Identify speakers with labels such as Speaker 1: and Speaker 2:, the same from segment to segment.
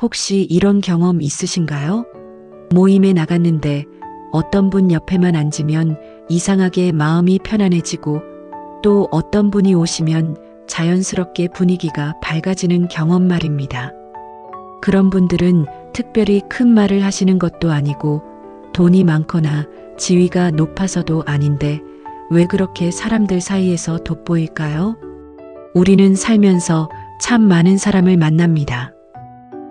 Speaker 1: 혹시 이런 경험 있으신가요? 모임에 나갔는데 어떤 분 옆에만 앉으면 이상하게 마음이 편안해지고 또 어떤 분이 오시면 자연스럽게 분위기가 밝아지는 경험 말입니다. 그런 분들은 특별히 큰 말을 하시는 것도 아니고 돈이 많거나 지위가 높아서도 아닌데 왜 그렇게 사람들 사이에서 돋보일까요? 우리는 살면서 참 많은 사람을 만납니다.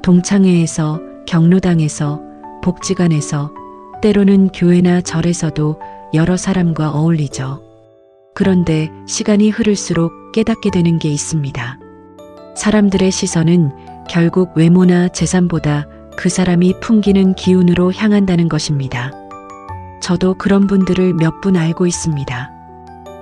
Speaker 1: 동창회에서, 경로당에서, 복지관에서, 때로는 교회나 절에서도 여러 사람과 어울리죠. 그런데 시간이 흐를수록 깨닫게 되는 게 있습니다. 사람들의 시선은 결국 외모나 재산보다 그 사람이 풍기는 기운으로 향한다는 것입니다. 저도 그런 분들을 몇 분 알고 있습니다.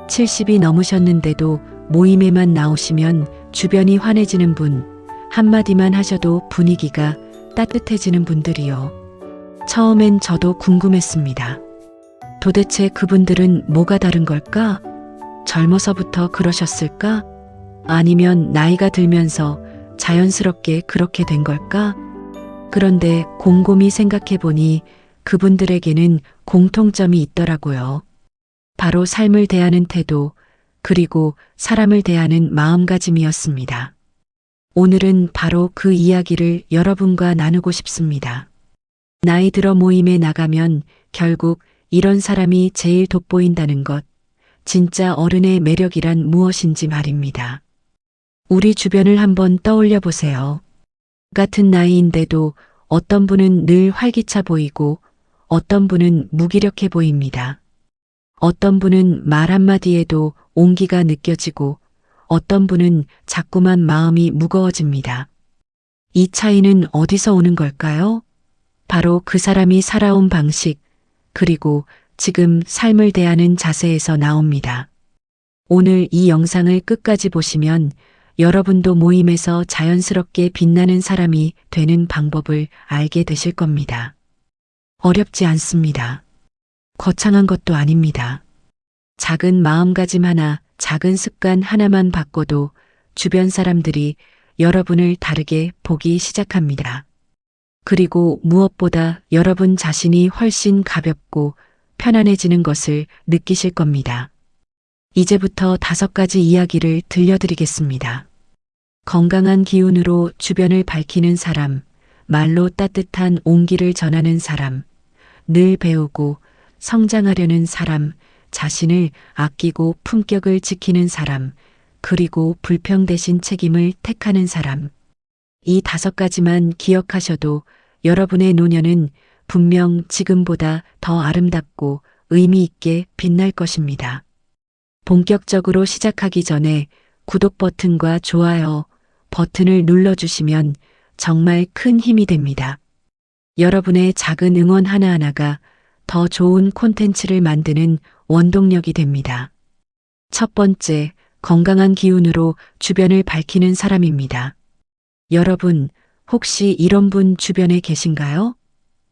Speaker 1: 70이 넘으셨는데도 모임에만 나오시면 주변이 환해지는 분, 한마디만 하셔도 분위기가 따뜻해지는 분들이요. 처음엔 저도 궁금했습니다. 도대체 그분들은 뭐가 다른 걸까? 젊어서부터 그러셨을까? 아니면 나이가 들면서 자연스럽게 그렇게 된 걸까? 그런데 곰곰이 생각해 보니 그분들에게는 공통점이 있더라고요. 바로 삶을 대하는 태도, 그리고 사람을 대하는 마음가짐이었습니다. 오늘은 바로 그 이야기를 여러분과 나누고 싶습니다. 나이 들어 모임에 나가면 결국 이런 사람이 제일 돋보인다는 것, 진짜 어른의 매력이란 무엇인지 말입니다. 우리 주변을 한번 떠올려 보세요. 같은 나이인데도 어떤 분은 늘 활기차 보이고 어떤 분은 무기력해 보입니다. 어떤 분은 말 한마디에도 온기가 느껴지고 어떤 분은 자꾸만 마음이 무거워집니다. 이 차이는 어디서 오는 걸까요? 바로 그 사람이 살아온 방식, 그리고 지금 삶을 대하는 자세에서 나옵니다. 오늘 이 영상을 끝까지 보시면 여러분도 모임에서 자연스럽게 빛나는 사람이 되는 방법을 알게 되실 겁니다. 어렵지 않습니다. 거창한 것도 아닙니다. 작은 마음가짐 하나, 작은 습관 하나만 바꿔도 주변 사람들이 여러분을 다르게 보기 시작합니다. 그리고 무엇보다 여러분 자신이 훨씬 가볍고 편안해지는 것을 느끼실 겁니다. 이제부터 다섯 가지 이야기를 들려드리겠습니다. 건강한 기운으로 주변을 밝히는 사람, 말로 따뜻한 온기를 전하는 사람, 늘 배우고 성장하려는 사람, 자신을 아끼고 품격을 지키는 사람, 그리고 불평 대신 책임을 택하는 사람. 이 다섯 가지만 기억하셔도 여러분의 노년은 분명 지금보다 더 아름답고 의미 있게 빛날 것입니다. 본격적으로 시작하기 전에 구독 버튼과 좋아요 버튼을 눌러주시면 정말 큰 힘이 됩니다. 여러분의 작은 응원 하나하나가 더 좋은 콘텐츠를 만드는 원동력이 됩니다. 첫 번째, 건강한 기운으로 주변을 밝히는 사람입니다. 여러분, 혹시 이런 분 주변에 계신가요?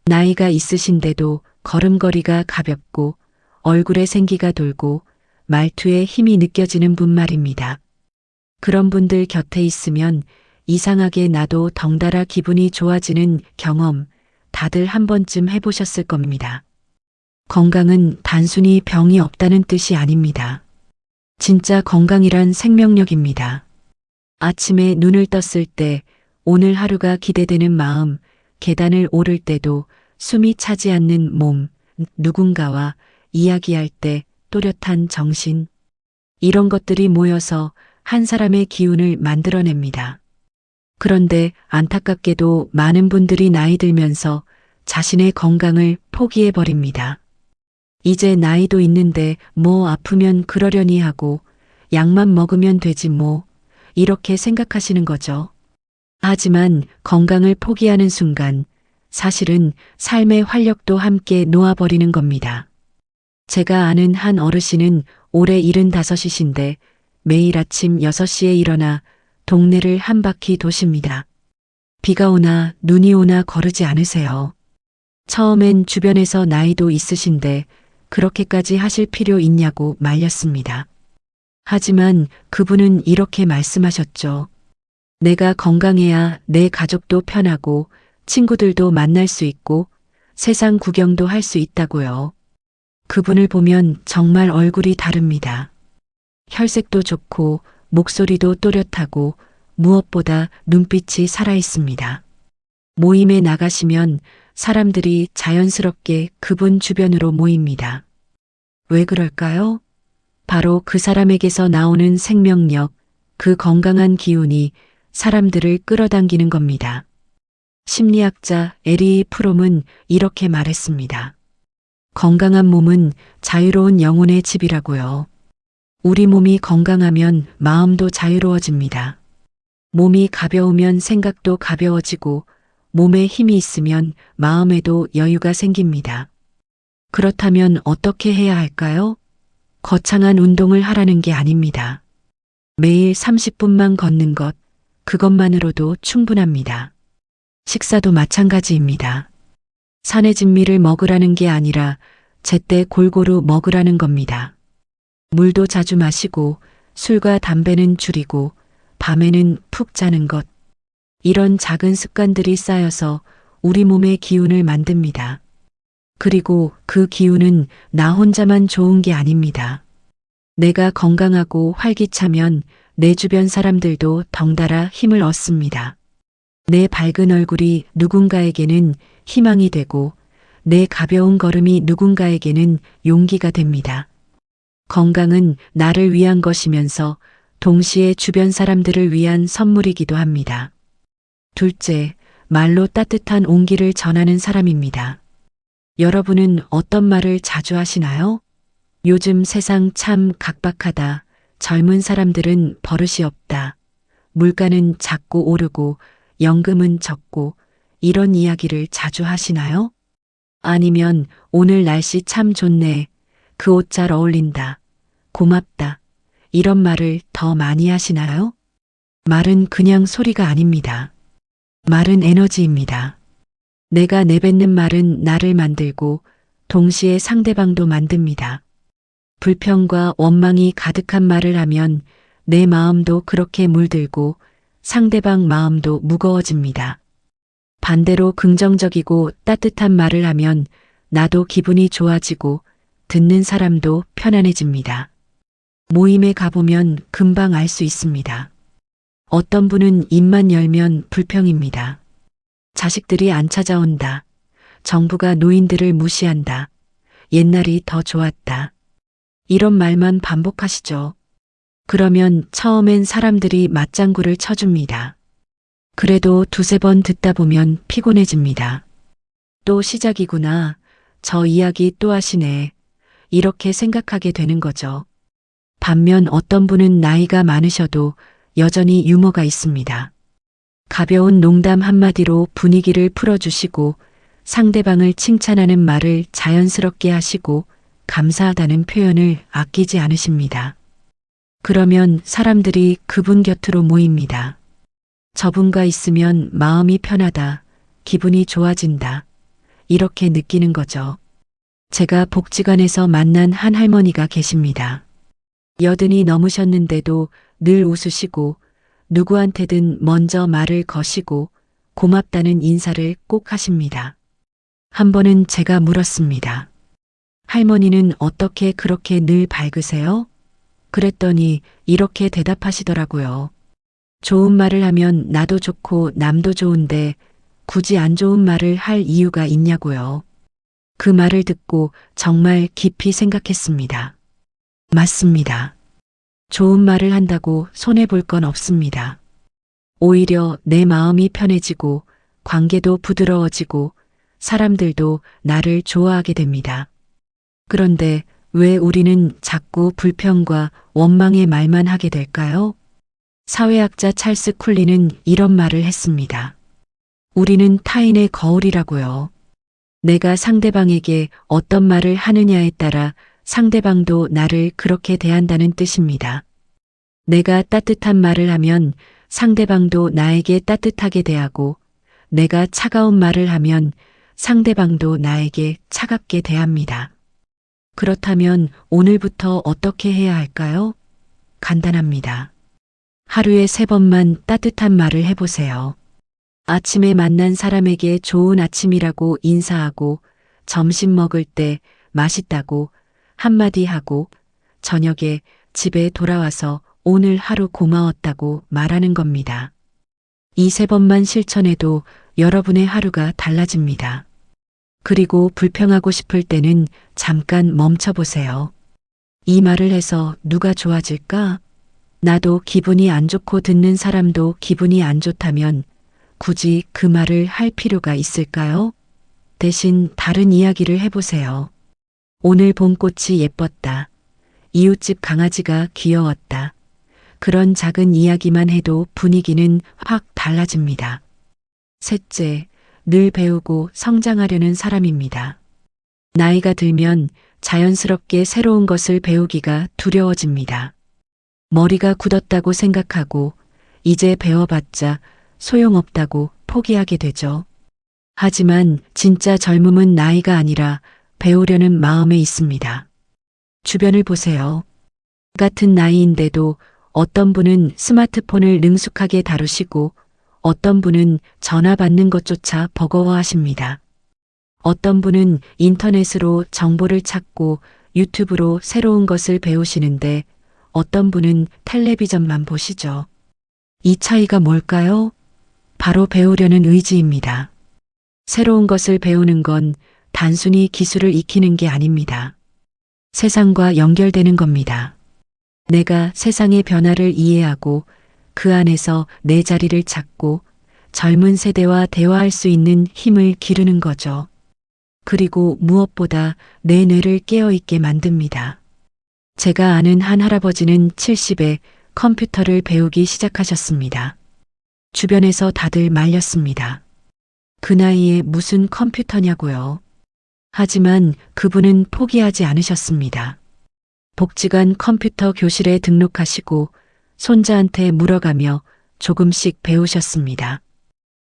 Speaker 1: 나이가 있으신데도 걸음걸이가 가볍고 얼굴에 생기가 돌고 말투에 힘이 느껴지는 분 말입니다. 그런 분들 곁에 있으면 이상하게 나도 덩달아 기분이 좋아지는 경험 다들 한 번쯤 해보셨을 겁니다. 건강은 단순히 병이 없다는 뜻이 아닙니다. 진짜 건강이란 생명력입니다. 아침에 눈을 떴을 때 오늘 하루가 기대되는 마음, 계단을 오를 때도 숨이 차지 않는 몸, 누군가와 이야기할 때 또렷한 정신. 이런 것들이 모여서 한 사람의 기운을 만들어냅니다. 그런데 안타깝게도 많은 분들이 나이 들면서 자신의 건강을 포기해버립니다. 이제 나이도 있는데 뭐 아프면 그러려니 하고 약만 먹으면 되지 뭐 이렇게 생각하시는 거죠. 하지만 건강을 포기하는 순간 사실은 삶의 활력도 함께 놓아버리는 겁니다. 제가 아는 한 어르신은 올해 75이신데 매일 아침 6시에 일어나 동네를 한 바퀴 도십니다. 비가 오나 눈이 오나 거르지 않으세요. 처음엔 주변에서 나이도 있으신데 그렇게까지 하실 필요 있냐고 말렸습니다. 하지만 그분은 이렇게 말씀하셨죠. 내가 건강해야 내 가족도 편하고 친구들도 만날 수 있고 세상 구경도 할 수 있다고요. 그분을 보면 정말 얼굴이 다릅니다. 혈색도 좋고 목소리도 또렷하고 무엇보다 눈빛이 살아 있습니다. 모임에 나가시면 사람들이 자연스럽게 그분 주변으로 모입니다. 왜 그럴까요? 바로 그 사람에게서 나오는 생명력, 그 건강한 기운이 사람들을 끌어당기는 겁니다. 심리학자 에리 프롬은 이렇게 말했습니다. 건강한 몸은 자유로운 영혼의 집이라고요. 우리 몸이 건강하면 마음도 자유로워집니다. 몸이 가벼우면 생각도 가벼워지고 몸에 힘이 있으면 마음에도 여유가 생깁니다. 그렇다면 어떻게 해야 할까요? 거창한 운동을 하라는 게 아닙니다. 매일 30분만 걷는 것, 그것만으로도 충분합니다. 식사도 마찬가지입니다. 산의 진미를 먹으라는 게 아니라 제때 골고루 먹으라는 겁니다. 물도 자주 마시고 술과 담배는 줄이고 밤에는 푹 자는 것. 이런 작은 습관들이 쌓여서 우리 몸의 기운을 만듭니다. 그리고 그 기운은 나 혼자만 좋은 게 아닙니다. 내가 건강하고 활기차면 내 주변 사람들도 덩달아 힘을 얻습니다. 내 밝은 얼굴이 누군가에게는 희망이 되고 내 가벼운 걸음이 누군가에게는 용기가 됩니다. 건강은 나를 위한 것이면서 동시에 주변 사람들을 위한 선물이기도 합니다. 둘째, 말로 따뜻한 온기를 전하는 사람입니다. 여러분은 어떤 말을 자주 하시나요? 요즘 세상 참 각박하다. 젊은 사람들은 버릇이 없다. 물가는 자꾸 오르고 연금은 적고 이런 이야기를 자주 하시나요? 아니면 오늘 날씨 참 좋네. 그 옷 잘 어울린다. 고맙다. 이런 말을 더 많이 하시나요? 말은 그냥 소리가 아닙니다. 말은 에너지입니다. 내가 내뱉는 말은 나를 만들고 동시에 상대방도 만듭니다. 불평과 원망이 가득한 말을 하면 내 마음도 그렇게 물들고 상대방 마음도 무거워집니다. 반대로 긍정적이고 따뜻한 말을 하면 나도 기분이 좋아지고 듣는 사람도 편안해집니다. 모임에 가보면 금방 알 수 있습니다. 어떤 분은 입만 열면 불평입니다. 자식들이 안 찾아온다. 정부가 노인들을 무시한다. 옛날이 더 좋았다. 이런 말만 반복하시죠. 그러면 처음엔 사람들이 맞장구를 쳐줍니다. 그래도 두세 번 듣다 보면 피곤해집니다. 또 시작이구나. 저 이야기 또 하시네. 이렇게 생각하게 되는 거죠. 반면 어떤 분은 나이가 많으셔도 여전히 유머가 있습니다. 가벼운 농담 한마디로 분위기를 풀어주시고 상대방을 칭찬하는 말을 자연스럽게 하시고 감사하다는 표현을 아끼지 않으십니다. 그러면 사람들이 그분 곁으로 모입니다. 저분과 있으면 마음이 편하다, 기분이 좋아진다, 이렇게 느끼는 거죠. 제가 복지관에서 만난 한 할머니가 계십니다. 여든이 넘으셨는데도 늘 웃으시고 누구한테든 먼저 말을 거시고 고맙다는 인사를 꼭 하십니다. 한 번은 제가 물었습니다. 할머니는 어떻게 그렇게 늘 밝으세요? 그랬더니 이렇게 대답하시더라고요. 좋은 말을 하면 나도 좋고 남도 좋은데 굳이 안 좋은 말을 할 이유가 있냐고요. 그 말을 듣고 정말 깊이 생각했습니다. 맞습니다. 좋은 말을 한다고 손해볼 건 없습니다. 오히려 내 마음이 편해지고 관계도 부드러워지고 사람들도 나를 좋아하게 됩니다. 그런데 왜 우리는 자꾸 불평과 원망의 말만 하게 될까요? 사회학자 찰스 쿨리는 이런 말을 했습니다. 우리는 타인의 거울이라고요. 내가 상대방에게 어떤 말을 하느냐에 따라 상대방도 나를 그렇게 대한다는 뜻입니다. 내가 따뜻한 말을 하면 상대방도 나에게 따뜻하게 대하고 내가 차가운 말을 하면 상대방도 나에게 차갑게 대합니다. 그렇다면 오늘부터 어떻게 해야 할까요? 간단합니다. 하루에 세 번만 따뜻한 말을 해보세요. 아침에 만난 사람에게 좋은 아침이라고 인사하고 점심 먹을 때 맛있다고 한마디 하고 저녁에 집에 돌아와서 오늘 하루 고마웠다고 말하는 겁니다. 이 세 번만 실천해도 여러분의 하루가 달라집니다. 그리고 불평하고 싶을 때는 잠깐 멈춰보세요. 이 말을 해서 누가 좋아질까? 나도 기분이 안 좋고 듣는 사람도 기분이 안 좋다면 굳이 그 말을 할 필요가 있을까요? 대신 다른 이야기를 해보세요. 오늘 봄꽃이 예뻤다. 이웃집 강아지가 귀여웠다. 그런 작은 이야기만 해도 분위기는 확 달라집니다. 셋째, 늘 배우고 성장하려는 사람입니다. 나이가 들면 자연스럽게 새로운 것을 배우기가 두려워집니다. 머리가 굳었다고 생각하고 이제 배워봤자 소용없다고 포기하게 되죠. 하지만 진짜 젊음은 나이가 아니라 배우려는 마음에 있습니다. 주변을 보세요. 같은 나이인데도 어떤 분은 스마트폰을 능숙하게 다루시고 어떤 분은 전화 받는 것조차 버거워 하십니다. 어떤 분은 인터넷으로 정보를 찾고 유튜브로 새로운 것을 배우시는데 어떤 분은 텔레비전만 보시죠. 이 차이가 뭘까요? 바로 배우려는 의지입니다. 새로운 것을 배우는 건 단순히 기술을 익히는 게 아닙니다. 세상과 연결되는 겁니다. 내가 세상의 변화를 이해하고 그 안에서 내 자리를 찾고 젊은 세대와 대화할 수 있는 힘을 기르는 거죠. 그리고 무엇보다 내 뇌를 깨어있게 만듭니다. 제가 아는 한 할아버지는 70에 컴퓨터를 배우기 시작하셨습니다. 주변에서 다들 말렸습니다. 그 나이에 무슨 컴퓨터냐고요. 하지만 그분은 포기하지 않으셨습니다. 복지관 컴퓨터 교실에 등록하시고 손자한테 물어가며 조금씩 배우셨습니다.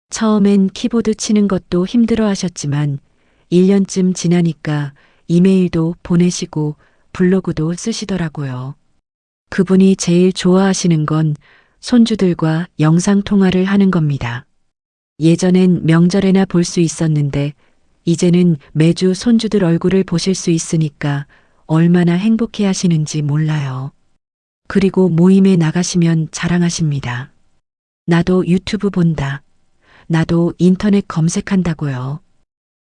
Speaker 1: 처음엔 키보드 치는 것도 힘들어 하셨지만 1년쯤 지나니까 이메일도 보내시고 블로그도 쓰시더라고요. 그분이 제일 좋아하시는 건 손주들과 영상통화를 하는 겁니다. 예전엔 명절에나 볼 수 있었는데 이제는 매주 손주들 얼굴을 보실 수 있으니까 얼마나 행복해 하시는지 몰라요. 그리고 모임에 나가시면 자랑하십니다. 나도 유튜브 본다. 나도 인터넷 검색한다고요.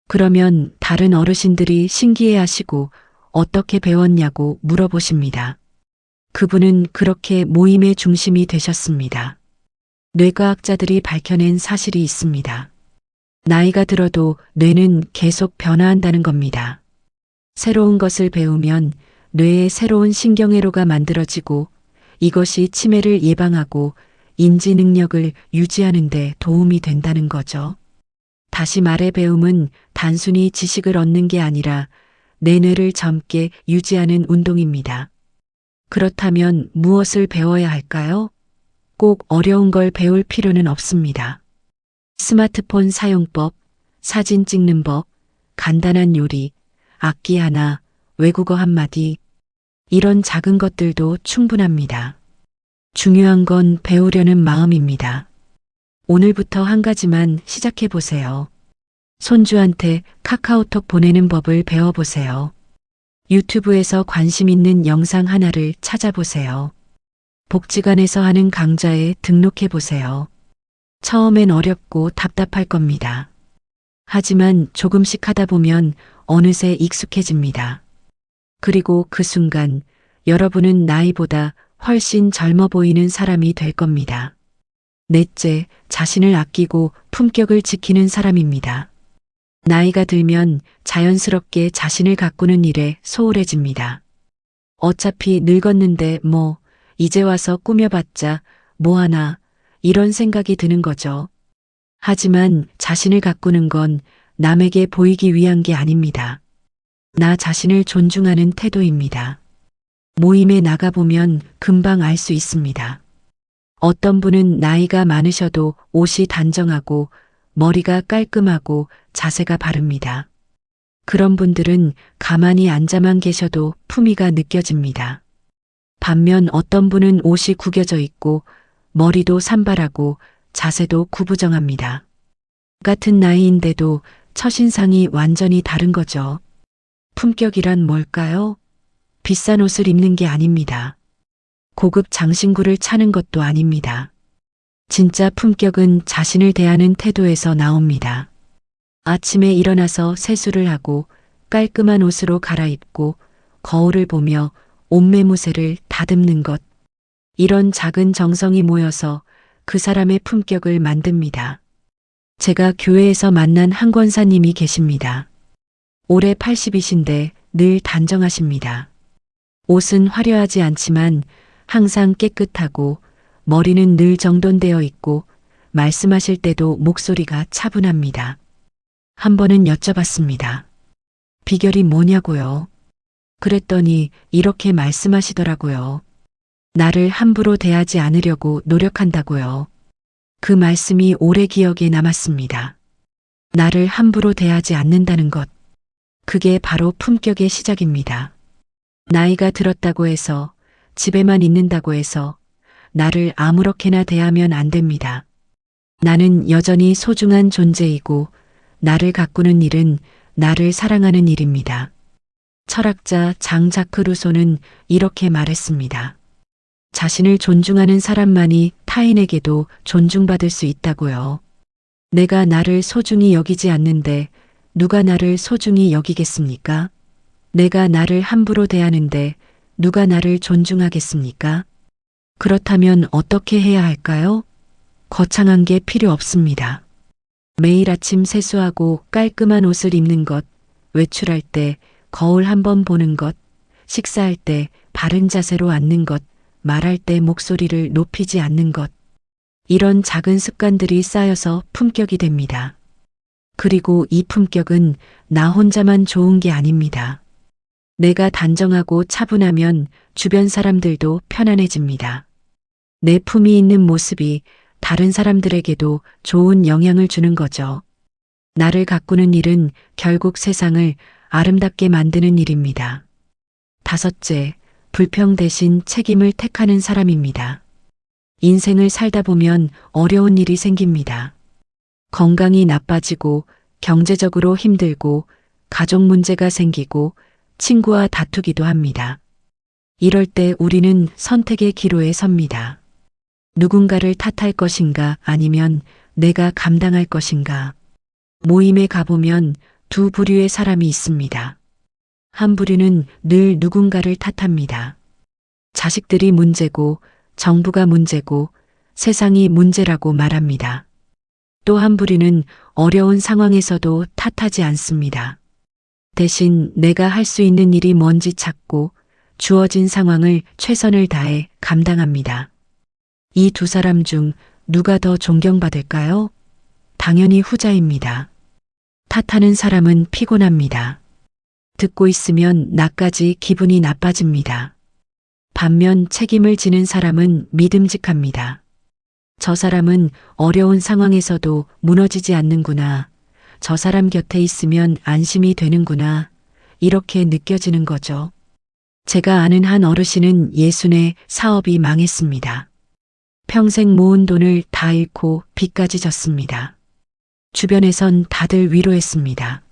Speaker 1: 그러면 다른 어르신들이 신기해 하시고 어떻게 배웠냐고 물어보십니다. 그분은 그렇게 모임의 중심이 되셨습니다. 뇌과학자들이 밝혀낸 사실이 있습니다. 나이가 들어도 뇌는 계속 변화한다는 겁니다. 새로운 것을 배우면 뇌에 새로운 신경회로가 만들어지고 이것이 치매를 예방하고 인지 능력을 유지하는 데 도움이 된다는 거죠. 다시 말해 배움은 단순히 지식을 얻는 게 아니라 내 뇌를 젊게 유지하는 운동입니다. 그렇다면 무엇을 배워야 할까요? 꼭 어려운 걸 배울 필요는 없습니다. 스마트폰 사용법, 사진 찍는 법, 간단한 요리, 악기 하나, 외국어 한마디, 이런 작은 것들도 충분합니다. 중요한 건 배우려는 마음입니다. 오늘부터 한 가지만 시작해 보세요. 손주한테 카카오톡 보내는 법을 배워보세요. 유튜브에서 관심 있는 영상 하나를 찾아보세요. 복지관에서 하는 강좌에 등록해 보세요. 처음엔 어렵고 답답할 겁니다. 하지만 조금씩 하다 보면 어느새 익숙해집니다. 그리고 그 순간 여러분은 나이보다 훨씬 젊어 보이는 사람이 될 겁니다. 넷째, 자신을 아끼고 품격을 지키는 사람입니다. 나이가 들면 자연스럽게 자신을 가꾸는 일에 소홀해집니다. 어차피 늙었는데 뭐, 이제 와서 꾸며봤자 뭐하나, 이런 생각이 드는 거죠. 하지만 자신을 가꾸는 건 남에게 보이기 위한 게 아닙니다. 나 자신을 존중하는 태도입니다. 모임에 나가보면 금방 알 수 있습니다. 어떤 분은 나이가 많으셔도 옷이 단정하고 머리가 깔끔하고 자세가 바릅니다. 그런 분들은 가만히 앉아만 계셔도 품위가 느껴집니다. 반면 어떤 분은 옷이 구겨져 있고 머리도 산발하고 자세도 구부정합니다. 같은 나이인데도 첫인상이 완전히 다른 거죠. 품격이란 뭘까요? 비싼 옷을 입는 게 아닙니다. 고급 장신구를 차는 것도 아닙니다. 진짜 품격은 자신을 대하는 태도에서 나옵니다. 아침에 일어나서 세수를 하고 깔끔한 옷으로 갈아입고 거울을 보며 옷매무새를 다듬는 것. 이런 작은 정성이 모여서 그 사람의 품격을 만듭니다. 제가 교회에서 만난 한 권사님이 계십니다. 올해 80이신데 늘 단정하십니다. 옷은 화려하지 않지만 항상 깨끗하고 머리는 늘 정돈되어 있고 말씀하실 때도 목소리가 차분합니다. 한 번은 여쭤봤습니다. 비결이 뭐냐고요? 그랬더니 이렇게 말씀하시더라고요. 나를 함부로 대하지 않으려고 노력한다고요. 그 말씀이 오래 기억에 남았습니다. 나를 함부로 대하지 않는다는 것. 그게 바로 품격의 시작입니다. 나이가 들었다고 해서 집에만 있는다고 해서 나를 아무렇게나 대하면 안 됩니다. 나는 여전히 소중한 존재이고 나를 가꾸는 일은 나를 사랑하는 일입니다. 철학자 장자크 루소는 이렇게 말했습니다. 자신을 존중하는 사람만이 타인에게도 존중받을 수 있다고요. 내가 나를 소중히 여기지 않는데 누가 나를 소중히 여기겠습니까? 내가 나를 함부로 대하는데 누가 나를 존중하겠습니까? 그렇다면 어떻게 해야 할까요? 거창한 게 필요 없습니다. 매일 아침 세수하고 깔끔한 옷을 입는 것, 외출할 때 거울 한번 보는 것, 식사할 때 바른 자세로 앉는 것, 말할 때 목소리를 높이지 않는 것. 이런 작은 습관들이 쌓여서 품격이 됩니다. 그리고 이 품격은 나 혼자만 좋은 게 아닙니다. 내가 단정하고 차분하면 주변 사람들도 편안해집니다. 내 품이 있는 모습이 다른 사람들에게도 좋은 영향을 주는 거죠. 나를 가꾸는 일은 결국 세상을 아름답게 만드는 일입니다. 다섯째, 불평 대신 책임을 택하는 사람입니다. 인생을 살다 보면 어려운 일이 생깁니다. 건강이 나빠지고 경제적으로 힘들고 가족 문제가 생기고 친구와 다투기도 합니다. 이럴 때 우리는 선택의 기로에 섭니다. 누군가를 탓할 것인가 아니면 내가 감당할 것인가. 모임에 가보면 두 부류의 사람이 있습니다. 한 부류는 늘 누군가를 탓합니다. 자식들이 문제고 정부가 문제고 세상이 문제라고 말합니다. 또 한 부류는 어려운 상황에서도 탓하지 않습니다. 대신 내가 할 수 있는 일이 뭔지 찾고 주어진 상황을 최선을 다해 감당합니다. 이 두 사람 중 누가 더 존경받을까요? 당연히 후자입니다. 탓하는 사람은 피곤합니다. 듣고 있으면 나까지 기분이 나빠집니다. 반면 책임을 지는 사람은 믿음직합니다. 저 사람은 어려운 상황에서도 무너지지 않는구나. 저 사람 곁에 있으면 안심이 되는구나. 이렇게 느껴지는 거죠. 제가 아는 한 어르신은 예순에 사업이 망했습니다. 평생 모은 돈을 다 잃고 빚까지 졌습니다. 주변에선 다들 위로했습니다.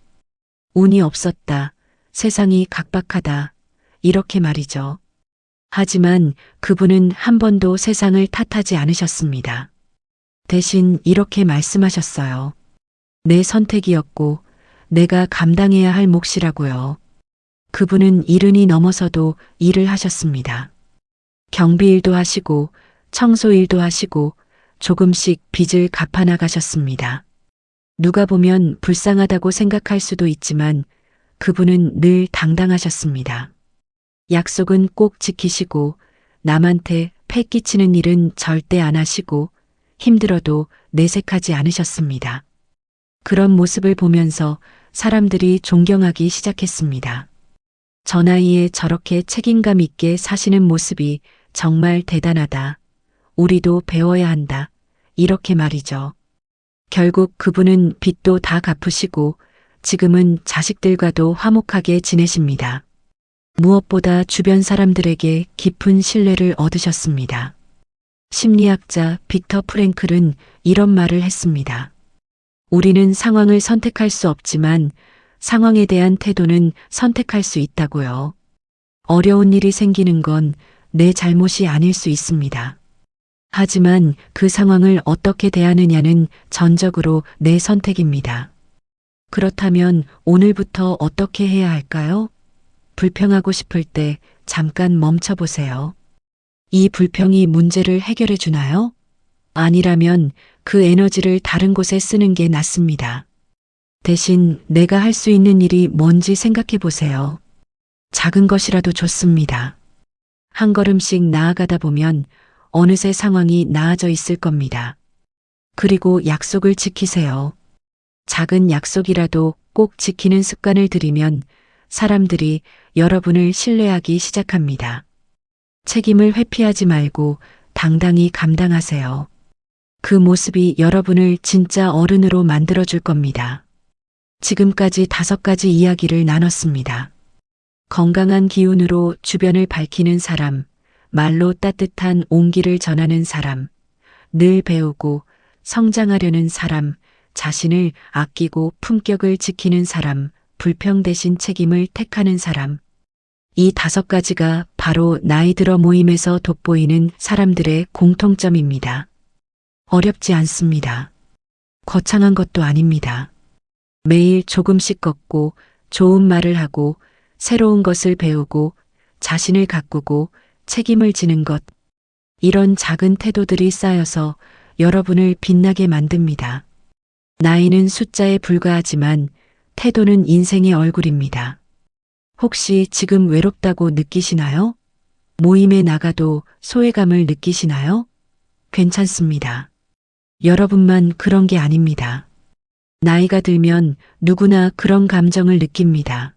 Speaker 1: 운이 없었다. 세상이 각박하다. 이렇게 말이죠. 하지만 그분은 한 번도 세상을 탓하지 않으셨습니다. 대신 이렇게 말씀하셨어요. 내 선택이었고 내가 감당해야 할 몫이라고요. 그분은 이른이 넘어서도 일을 하셨습니다. 경비 일도 하시고 청소 일도 하시고 조금씩 빚을 갚아 나가셨습니다. 누가 보면 불쌍하다고 생각할 수도 있지만 그분은 늘 당당하셨습니다. 약속은 꼭 지키시고 남한테 패 끼치는 일은 절대 안 하시고 힘들어도 내색하지 않으셨습니다. 그런 모습을 보면서 사람들이 존경하기 시작했습니다. 저 나이에 저렇게 책임감 있게 사시는 모습이 정말 대단하다. 우리도 배워야 한다. 이렇게 말이죠. 결국 그분은 빚도 다 갚으시고 지금은 자식들과도 화목하게 지내십니다. 무엇보다 주변 사람들에게 깊은 신뢰를 얻으셨습니다. 심리학자 빅터 프랭클은 이런 말을 했습니다. 우리는 상황을 선택할 수 없지만 상황에 대한 태도는 선택할 수 있다고요. 어려운 일이 생기는 건 내 잘못이 아닐 수 있습니다. 하지만 그 상황을 어떻게 대하느냐는 전적으로 내 선택입니다. 그렇다면 오늘부터 어떻게 해야 할까요? 불평하고 싶을 때 잠깐 멈춰 보세요. 이 불평이 문제를 해결해 주나요? 아니라면 그 에너지를 다른 곳에 쓰는 게 낫습니다. 대신 내가 할 수 있는 일이 뭔지 생각해 보세요. 작은 것이라도 좋습니다. 한 걸음씩 나아가다 보면 어느새 상황이 나아져 있을 겁니다. 그리고 약속을 지키세요. 작은 약속이라도 꼭 지키는 습관을 들이면 사람들이 여러분을 신뢰하기 시작합니다. 책임을 회피하지 말고 당당히 감당하세요. 그 모습이 여러분을 진짜 어른으로 만들어줄 겁니다. 지금까지 다섯 가지 이야기를 나눴습니다. 건강한 기운으로 주변을 밝히는 사람, 말로 따뜻한 온기를 전하는 사람, 늘 배우고 성장하려는 사람, 자신을 아끼고 품격을 지키는 사람, 불평 대신 책임을 택하는 사람. 이 다섯 가지가 바로 나이 들어 모임에서 돋보이는 사람들의 공통점입니다. 어렵지 않습니다. 거창한 것도 아닙니다. 매일 조금씩 걷고 좋은 말을 하고 새로운 것을 배우고 자신을 가꾸고 책임을 지는 것. 이런 작은 태도들이 쌓여서 여러분을 빛나게 만듭니다. 나이는 숫자에 불과하지만 태도는 인생의 얼굴입니다. 혹시 지금 외롭다고 느끼시나요? 모임에 나가도 소외감을 느끼시나요? 괜찮습니다. 여러분만 그런 게 아닙니다. 나이가 들면 누구나 그런 감정을 느낍니다.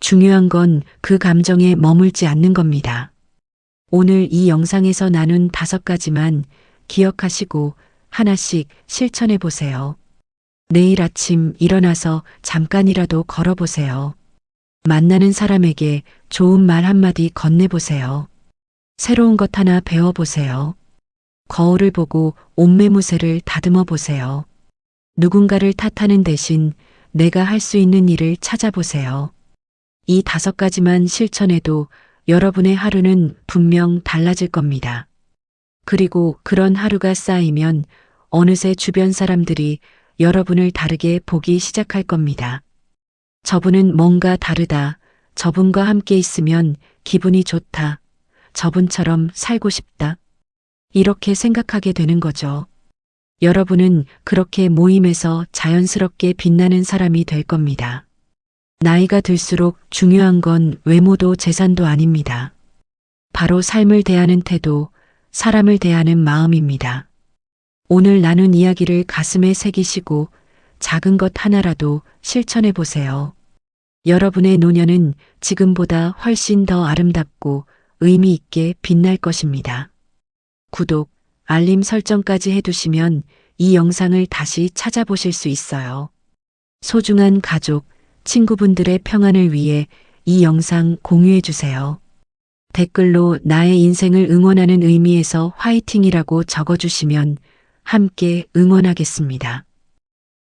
Speaker 1: 중요한 건 그 감정에 머물지 않는 겁니다. 오늘 이 영상에서 나눈 다섯 가지만 기억하시고 하나씩 실천해 보세요. 내일 아침 일어나서 잠깐이라도 걸어보세요. 만나는 사람에게 좋은 말 한마디 건네보세요. 새로운 것 하나 배워보세요. 거울을 보고 옷매무새를 다듬어 보세요. 누군가를 탓하는 대신 내가 할 수 있는 일을 찾아보세요. 이 다섯 가지만 실천해도 여러분의 하루는 분명 달라질 겁니다. 그리고 그런 하루가 쌓이면 어느새 주변 사람들이 여러분을 다르게 보기 시작할 겁니다. 저분은 뭔가 다르다. 저분과 함께 있으면 기분이 좋다. 저분처럼 살고 싶다. 이렇게 생각하게 되는 거죠. 여러분은 그렇게 모임에서 자연스럽게 빛나는 사람이 될 겁니다. 나이가 들수록 중요한 건 외모도 재산도 아닙니다. 바로 삶을 대하는 태도, 사람을 대하는 마음입니다. 오늘 나눈 이야기를 가슴에 새기시고 작은 것 하나라도 실천해 보세요. 여러분의 노년은 지금보다 훨씬 더 아름답고 의미 있게 빛날 것입니다. 구독, 알림 설정까지 해두시면 이 영상을 다시 찾아보실 수 있어요. 소중한 가족, 친구분들의 평안을 위해 이 영상 공유해 주세요. 댓글로 나의 인생을 응원하는 의미에서 화이팅이라고 적어주시면 함께 응원하겠습니다.